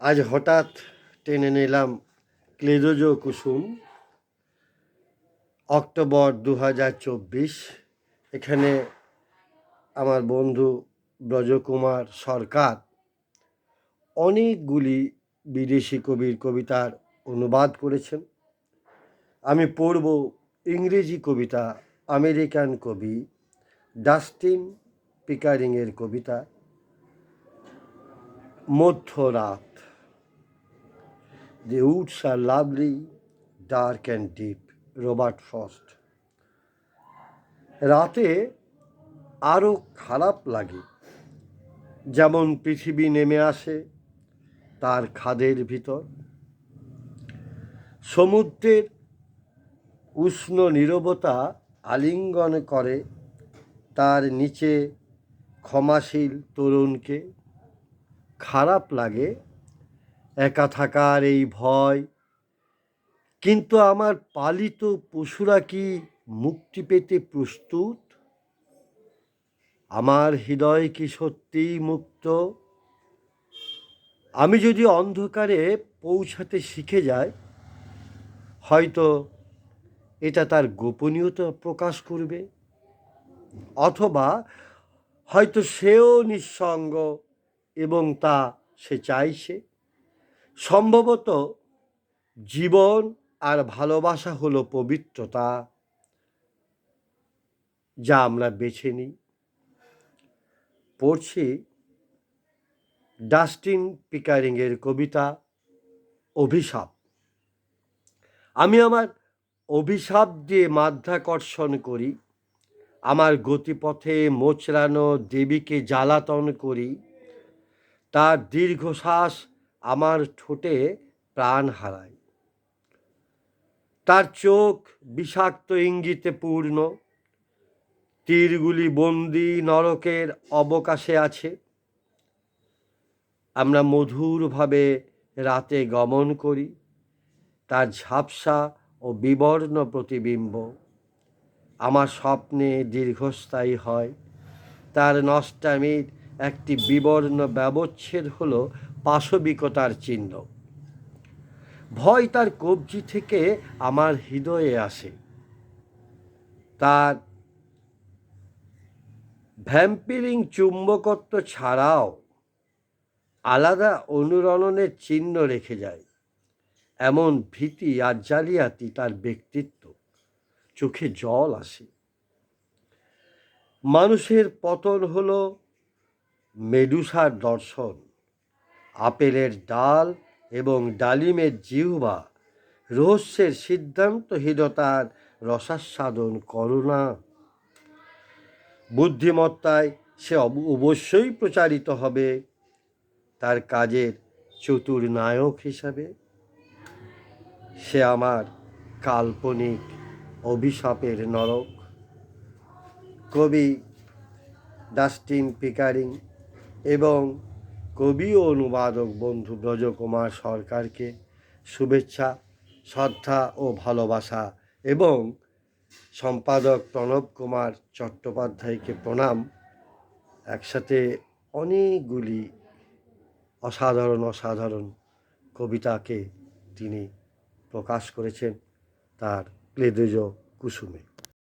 আজ হঠাৎ টেনে নিলাম ক্লেদোজ কুসুম, অক্টোবর দু হাজার চব্বিশ। এখানে আমার বন্ধু ব্রজকুমার সরকার অনেকগুলি বিদেশি কবির কবিতার অনুবাদ করেছেন। আমি পড়ব ইংরেজি কবিতা, আমেরিকান কবি, ডাস্টিন পিকারিংয়ের কবিতা, মধ্যরাত The woods are lovely, dark and deep. Robert Frost রাতে আরও খারাপ লাগে। যেমন পৃথিবী নেমে আসে তার খাদের ভিতর। সমুদ্রের উষ্ণ নীরবতা আলিঙ্গন করে তার নিচে ক্ষমাশীল তরুণকে। খারাপ লাগে একা থাকার এই ভয়। কিন্তু আমার পালিত পশুরা কি মুক্তি পেতে প্রস্তুত? আমার হৃদয় কি সত্যিই মুক্ত? আমি যদি অন্ধকারে পৌঁছাতে শিখে যাই, হয়তো এটা তার গোপনীয়তা প্রকাশ করবে। অথবা হয়তো সেও নিঃসঙ্গ এবং তা সে চাইছে। সম্ভবত জীবন আর ভালোবাসা হলো পবিত্রতা যা আমরা বেছে নিই। পড়ছি ডাস্টিন পিকারিংয়ের কবিতা অভিশাপ। আমি আমার অভিশাপ দিয়ে মাধ্যাকর্ষণ করি, আমার গতিপথে মোচড়ানো দেবীকে জ্বালাতন করি, তার দীর্ঘশ্বাস আমার ঠোঁটে প্রাণ হারায়। তার চোখ বিষাক্ত ইঙ্গিতে পূর্ণ। তীরগুলি বন্দি নরকের অবকাশে আছে। আমরা মধুরভাবে রাতে গমন করি। তার ঝাপসা ও বিবর্ণ প্রতিবিম্ব আমার স্বপ্নে দীর্ঘস্থায়ী হয়। তার নষ্টামির একটি বিবর্ণ ব্যবচ্ছেদ হল পাশবিকতার চিহ্ন। ভয় তার কবজি থেকে আমার হৃদয়ে আসে। তার ভ্যাম্পিরিং চুম্বকত্ব ছাড়াও আলাদা অনুরণনের চিহ্ন রেখে যায়। এমন ভীতি আর জালিয়াতি তার ব্যক্তিত্ব। চোখে জল আসে। মানুষের পতন হলো মেডুসার দর্শন। আপেলের ডাল এবং ডালিমের জিহ্বা। রহস্যের সিদ্ধান্তহীনতার রসাস্বাদন করোনা বুদ্ধিমত্তায় সে অবশ্যই প্রচারিত হবে তার কাজের চতুর নায়ক হিসাবে। সে আমার কাল্পনিক অভিশাপের নরক। কবি ডাস্টিন পিকারিং এবং কবি ও অনুবাদক বন্ধু ব্রজকুমার সরকারকে শুভেচ্ছা, শ্রদ্ধা ও ভালোবাসা এবং সম্পাদক প্রণব কুমার চট্টোপাধ্যায়কে প্রণাম। একসাথে অনেকগুলি অসাধারণ অসাধারণ কবিতাকে তিনি প্রকাশ করেছেন, তার ক্লেদেজ কুসুমে।